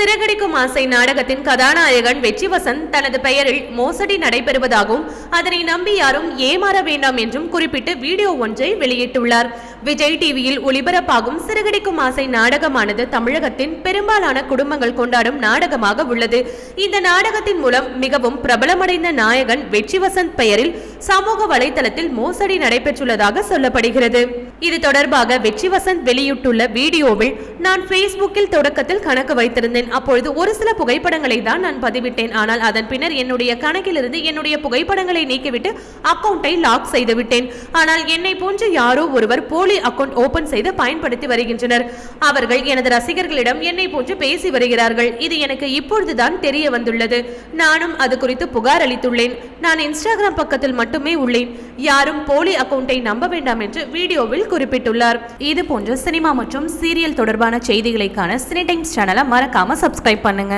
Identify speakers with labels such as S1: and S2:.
S1: சிறகடிக்கும் ஆசை நாடகத்தின் கதாநாயகன் வெற்றி வசந்த் தனது பெயரில் மோசடி நடைபெறுவதாகவும் அதனை நம்பி யாரும் ஏமாற வேண்டாம் என்றும் குறிப்பிட்டு வீடியோ ஒன்றை வெளியிட்டுள்ளார். விஜய் டிவியில் ஒளிபரப்பாகும் சிறகடிக்கும் ஆசை நாடகமானது தமிழகத்தின் பெரும்பாலான குடும்பங்கள் கொண்டாடும் நாடகமாக உள்ளது. இந்த நாடகத்தின் மூலம் மிகவும் பிரபலமடைந்த நாயகன் வெற்றி வசந்த் பெயரில் சமூக வலைதளத்தில் மோசடி நடைபெற்றுள்ளதாக சொல்லப்படுகிறது. இது தொடர்பாக வெற்றி வசந்த் வெளியிட்டுள்ள வீடியோவில் நான் ஃபேஸ்புக்கில் தொடக்கத்தில் கணக்கு வைத்திருந்தேன். அப்பொழுது ஒரு சில புகைப்படங்களை தான் நான் பதிவிட்டேன். ஆனால் அதன் பின்னர் என்னுடைய கணக்கிலிருந்து என்னுடைய புகைப்படங்களை நீக்கிவிட்டு அக்கௌண்ட்டை லாக் செய்துவிட்டேன். ஆனால் என்னை போன்று யாரோ ஒருவர் போலி அக்கவுண்ட் ஓபன் செய்து பயன்படுத்தி வருகின்றனர். அவர்கள் எனது ரசிகர்களிடம் என்னை போன்று பேசி வருகிறார்கள். இது எனக்கு இப்பொழுதுதான் தெரிய வந்துள்ளது. நானும் அது குறித்து புகார் அளித்துள்ளேன். நான் இன்ஸ்டாகிராம் பக்கத்தில் மட்டுமே உள்ளேன். யாரும் போலி அக்கௌண்ட்டை நம்ப வேண்டாம் என்று வீடியோவில் குறிப்பிட்டுள்ளார். இது போன்ற சினிமா மற்றும் சீரியல் தொடர்பான செய்திகளைக்கான சினி டைம்ஸ் சேனலை மறக்காம சப்ஸ்கிரைப் பண்ணுங்க.